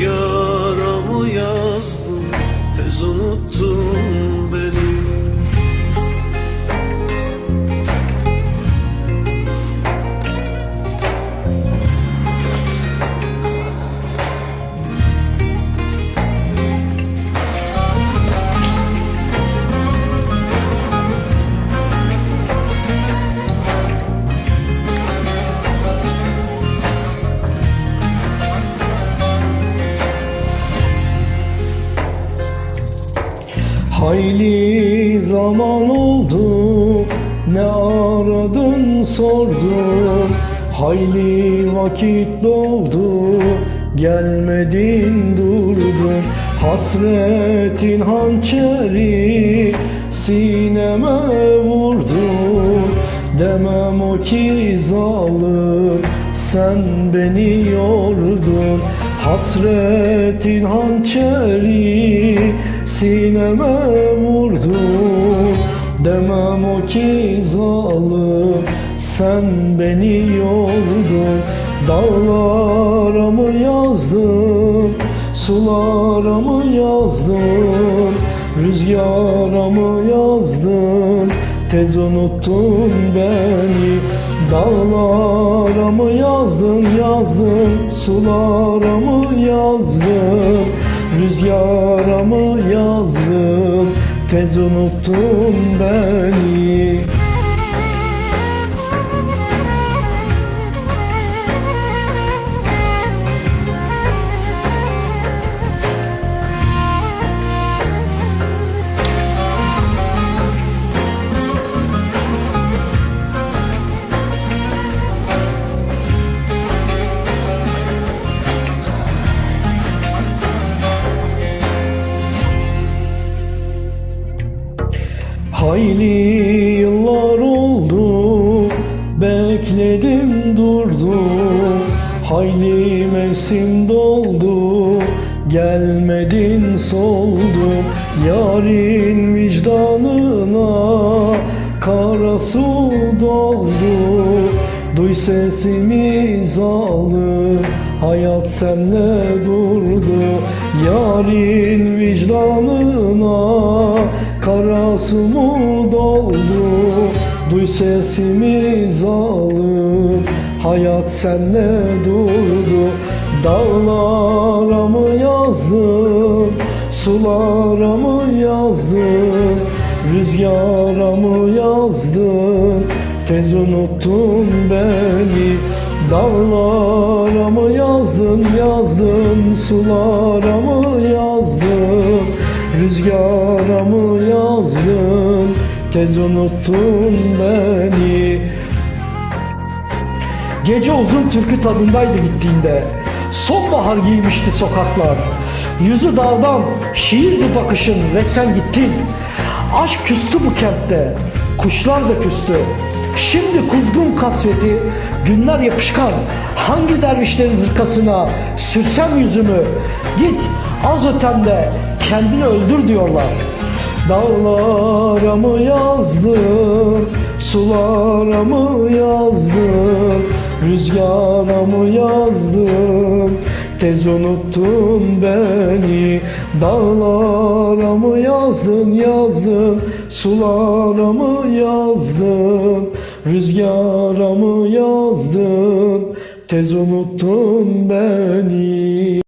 your Hayli zaman oldu ne aradın sordum Hayli vakit doldu gelmedin durdun Hasretin hançeri sineme vurdun Demem o ki zalim sen beni yordun. Hasretin hançeri sineme vurdun Demem o ki zalim sen beni yordun. Dağlara mı yazdım, sulara mı yazdım Rüzgara mı yazdım, tez unuttun beni. Dağlara mı yazdın yazdın Sulara mı yazdın Rüzgara mı yazdın Tez unuttun beni Hayli yıllar oldu Bekledim durdum Hayli mevsim doldu Gelmedin soldum Yarın vicdanına Kara su doldu. Duy sesimi zalim Hayat senle durdu. Yarın vicdanına Duy sesimi zalim Hayat senle durdu. Dağlara mı yazdım Sulara mı yazdım Rüzgara mı yazdım Tez unuttun beni. Dağlara mı yazdın yazdın? Sulara mı yazdın? Rüzgara mı yazdın Tez unuttun beni. Gece uzun türkü tadındaydı gittiğinde. Sonbahar giymişti sokaklar. Yüzü dağdan şiirdi bakışın ve sen gittin. Aşk küstü bu kentte Kuşlar da küstü. Şimdi kuzgun kasveti Günler yapışkan. Hangi dervişlerin hırkasına Sürsem yüzümü? Git az ötemde Kendini öldür diyorlar Dağlara mı yazdım, sulara mı yazdım, rüzgara mı yazdım, tez unuttun beni. Dağlara mı yazdın yazdın, sulara mı yazdın, rüzgara mı yazdın, tez unuttun beni.